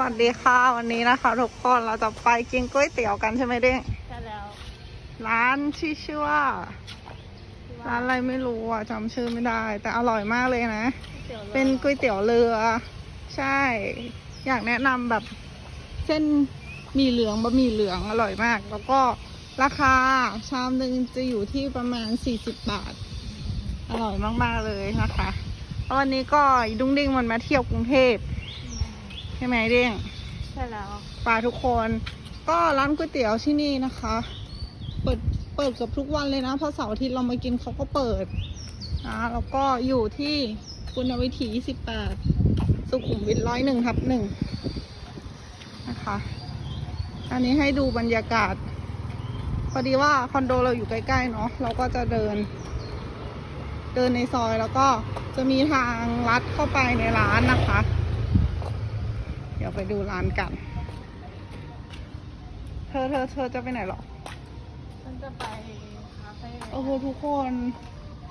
วัสดีค่ะวันนี้นะคะ ทุกคนเราจะไปกินก๋วยเตี๋ยวกันใช่ไหมเด้งใช่แล้ว ร้านที่ชื่อว่า ร้านอะไรไม่รู้อะจำชื่อไม่ได้ แต่อร่อยมากเลยนะ เป็นก๋วยเตี๋ยวเรือ ใช่ อยากแนะนำแบบเส้นหมีเหลืองบะหมี่เหลืองอร่อยมาก แล้วก็ราคาชามหนึ่งจะอยู่ที่ประมาณ40บาท อร่อยมากๆเลยนะคะแล้ววันนี้ก็อีดุ้งดิ้งมันมาเที่ยวกรุงเทพ ใช่ไหมเด้งใช่แล้วปลาทุกคนก็ร้านก๋วยเตี๋ยวที่นี่นะคะ เปิดเปิดเกับทุกวันเลยนะเพราะเสาร์อาทิตย์เรามากินเขาก็เปิดนะแล้วก็อยู่ที่ปุณณวิถี28สุขุมวิทร้อยหนึ่งทับหนึ่งนะคะ อันนี้ให้ดูบรรยากาศ พอดีว่าคอนโดเราอยู่ใกล้ๆเนาะเราก็จะเดิน เดินในซอยแล้วก็จะมีทางลัดเข้าไปในร้านนะคะเดี๋ยวไปดูร้านกัน เธอเธอเธอจะไปไหนหรอ ฉันจะไปคาเฟ่โอ้โหทุกคน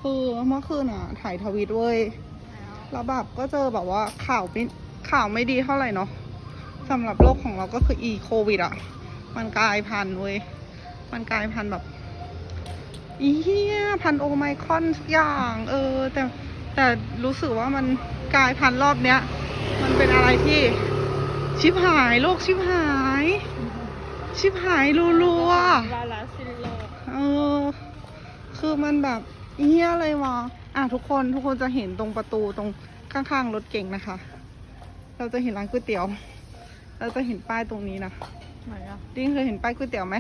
คือเมื่อคืนอะ ถ่ายทวิตเว้ยแล้วแล้วแบบก็เจอแบบว่าข่าวไม่ข่าวไม่ดีเท่าไหร่เนาะสำหรับโลกของเราก็คืออีโควิดอะ มันกลายพันธุ์เว้ย มันกลายพันธุ์แบบอีเหี้ยพันธุ์โอไมครอนทุกอย่าง เออ แต่แต่รู้สึกว่ามันกลายพันธุ์รอบเนี้ย มันเป็นอะไรที่ ชิบหายโลกชิบหาย ชิบหายรัวๆวาลาซิโลเออ คือมันแบบเฮี้ยอะไรวะอะทุกคนทุกคนจะเห็นตรงประตูตรงข้างๆรถเก่งนะคะ เราจะเห็นร้านก๋วยเตี๋ยว เราจะเห็นป้ายตรงนี้นะไหนอะดิ้งเคยเห็นป้ายก๋วยเตี๋ยวไหม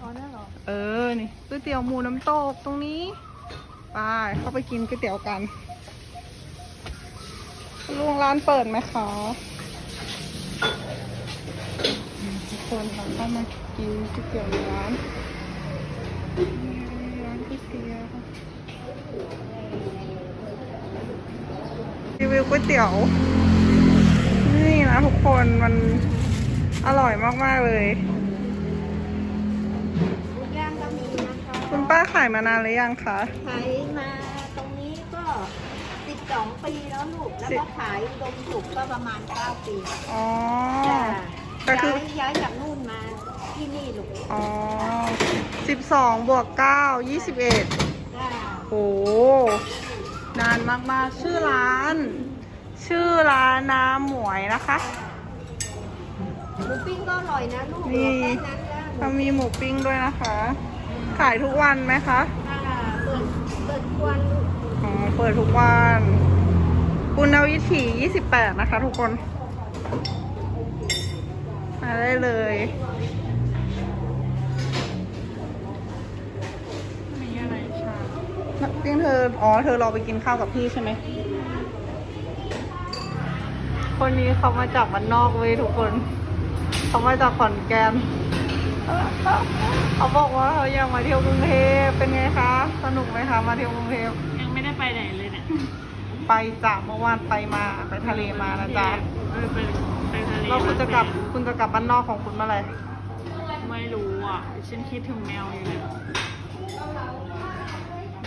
อ๋อนั่นเหรอเออ นี่ก๋วยเตี๋ยวหมูน้ำตกตรงนี้ ไป เข้าไปกินก๋วยเตี๋ยวกันลุงร้านเปิดไหมคะทุก คนเราเข้ามากินก๋วยเตี๋ยวในร้านร้านก๋วยเตี๋ยวรีวิวก๋วยเตี๋ยว นี่นะทุกคนมันอร่อยมาก ๆ เลย ย่างก็มีนะคะคุณป้าขายมานานหรือยังคะ ขายมาตรงนี้ก็ 12 ปีแล้วลูก แล้วก็ขายอุดมสุขก็ประมาณ 9 ปี อ๋อ จ้ะ ก็คือ ย้ายย้ายจากนู่นมา ที่นี่ลูกอ๋อสิบสองบวกเก้ายี่สิบเอ็ดจ้าโหนานมากๆ ชื่อร้าน ชื่อร้านน้ำหมวยนะคะ หมูปิ้งก็อร่อยนะลูกนี่แค่นั้นแล้วถ้ามีหมูปิ้งด้วยนะคะ ขายทุกวันไหมคะจ้าเปิดเปิดทุกวันลูกอ๋อ เปิดทุกวันปุณณวิถี 28 นะคะทุกคน มาได้เลยมีอะไรชาปิ้งเธอ อ๋อ เธอรอไปกินข้าวกับพี่ใช่ไหม คนนี้เขามาจากบ้านนอกเว้ยทุกคน เขามาจากขอนแก่นเขาบอกว่าเขาอยากมาเที่ยวกรุงเทพ เป็นไงคะ สนุกไหมคะ มาเที่ยวกรุงเทพ ยังไม่ได้ไปไหนเลยเนี่ย ไปจากเมื่อวานไปมา ไปทะเลมานะจ๊ะเออ ไปไปทะเลเราคุณจะกลับคุณจะกลับบ้านนอกของคุณเมื่อไหร่ไม่รู้อะ ฉันคิดถึงแมวอยู่เนี่ย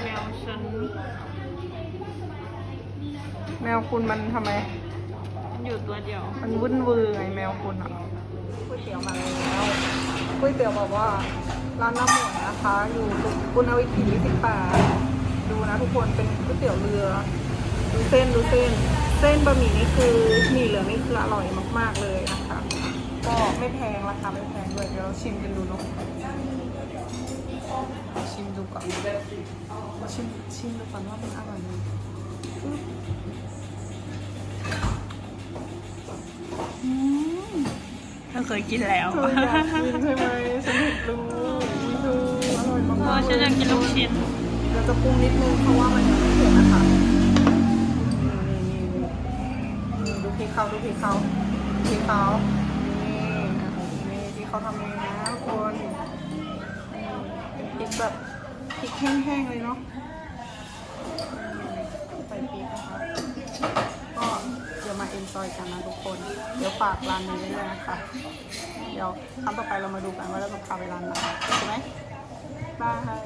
แมวฉันแมวคุณมันทำไมมันอยู่ตัวเดียว มันวุ่นวือไงแมวคุณอะก๋วยเตี๋ยวมาแล้วก๋วยเตี๋ยวบอกว่าร้านน้ำหมวยนะคะ อยู่ตรงปุณณวิถี18ดูนะทุกคนเป็นก๋วยเตี๋ยวเรือ ดูเส้นดูเส้น เส้นบะหมี่นี่คือหมี่เหลืองนี่คืออร่อยมาก ๆ เลยนะคะ ก็ไม่แพงราคาไม่แพงด้วยเดี๋ยวเราชิมกันดูเนาะชิมดูก่อนชิมชิมดูก่อนว่ามันอร่อยไหมอืมเธอเคยกินแล้วเธออยากกินใช่ไหมฉันเห็นรู้ดูอร่อยมากเออๆฉันอยากกินลูกชิ้นเราจะปรุงนิดนึงเพราะว่ามันยังไม่เผ็ดนะคะ ริกเขาดูพริกเขาพริกเขานี่นี่ที่เขาทำเองนะทุกคนนี่เป็นพริกแบบพริกแห้งๆเลยเนาะใส่พริกนะคะก็เดี๋ยวมาเอ็นจอยกันนะทุกคน เดี๋ยวฝากร้านนี้ไว้ด้วยนะคะ เดี๋ยวครั้งต่อไปเรามาดูกันว่าเราจะพาไปร้านไหนใช่ไหมบาย